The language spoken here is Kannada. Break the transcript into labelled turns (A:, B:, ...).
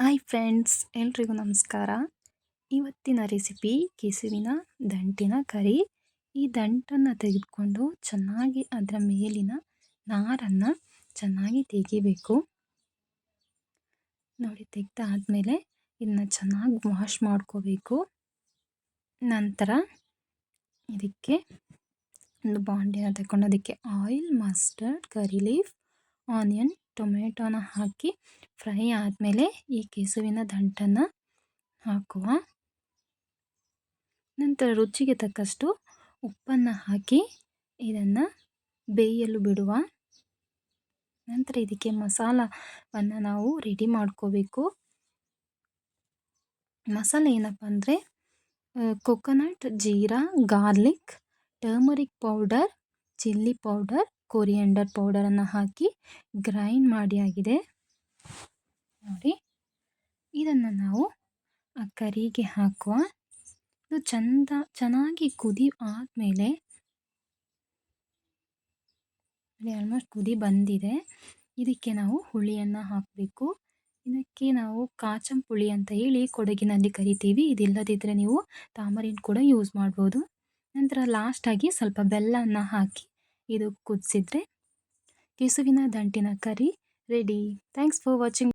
A: ಹಾಯ್ ಫ್ರೆಂಡ್ಸ್, ಎಲ್ರಿಗೂ ನಮಸ್ಕಾರ. ಇವತ್ತಿನ ರೆಸಿಪಿ ಕೆಸುವಿನ ದಂಟಿನ ಕರಿ. ಈ ದಂಟನ್ನು ತೆಗೆದುಕೊಂಡು ಚೆನ್ನಾಗಿ ಅದರ ಮೇಲಿನ ನಾರನ್ನು ಚೆನ್ನಾಗಿ ತೆಗಿಬೇಕು. ನೋಡಿ, ತೆಗೆದಾದ್ಮೇಲೆ ಇದನ್ನ ಚೆನ್ನಾಗಿ ವಾಶ್ ಮಾಡ್ಕೋಬೇಕು. ನಂತರ ಇದಕ್ಕೆ ಒಂದು ಬಾಂಡಿನ ತಗೊಂಡು ಅದಕ್ಕೆ oil mustard curry leaf onion ಟೊಮೆಟೊನ ಹಾಕಿ ಫ್ರೈ ಆದಮೇಲೆ ಈ ಕೆಸುವಿನ ದಂಟನ್ನು ಹಾಕುವ. ನಂತರ ರುಚಿಗೆ ತಕ್ಕಷ್ಟು ಉಪ್ಪನ್ನು ಹಾಕಿ ಇದನ್ನು ಬೇಯಲು ಬಿಡುವ. ನಂತರ ಇದಕ್ಕೆ ಮಸಾಲವನ್ನು ನಾವು ರೆಡಿ ಮಾಡ್ಕೋಬೇಕು. ಮಸಾಲೆ ಏನಪ್ಪ ಅಂದರೆ coconut jeera garlic turmeric powder chilli powder coriander ಪೌಡರನ್ನು ಹಾಕಿ ಗ್ರೈಂಡ್ ಮಾಡಿ ಆಗಿದೆ. ನೋಡಿ, ಇದನ್ನು ನಾವು ಆ ಕರಿಗೆ ಹಾಕುವ. ಇದು ಚಂದ, ಚೆನ್ನಾಗಿ ಕುದಿ ಆದಮೇಲೆ ಆಲ್ಮೋಸ್ಟ್ ಕುದಿ ಬಂದಿದೆ. ಇದಕ್ಕೆ ನಾವು ಹುಳಿಯನ್ನು ಹಾಕಬೇಕು. ಇದಕ್ಕೆ ನಾವು ಕಾಚಂ ಪುಳಿ ಅಂತ ಹೇಳಿ ಕೊಡಗಿನಲ್ಲಿ ಕರಿತೀವಿ. ಇದಿಲ್ಲದಿದ್ದರೆ ನೀವು ತಾಮರಿನ ಕೂಡ ಯೂಸ್ ಮಾಡ್ಬೋದು. ನಂತರ ಲಾಸ್ಟಾಗಿ ಸ್ವಲ್ಪ ಬೆಲ್ಲವನ್ನು ಹಾಕಿ ಇದು ಕುದಿಸಿದ್ರೆ ಕೆಸುವಿನ ದಂಟಿನ curry. Ready. Thanks for watching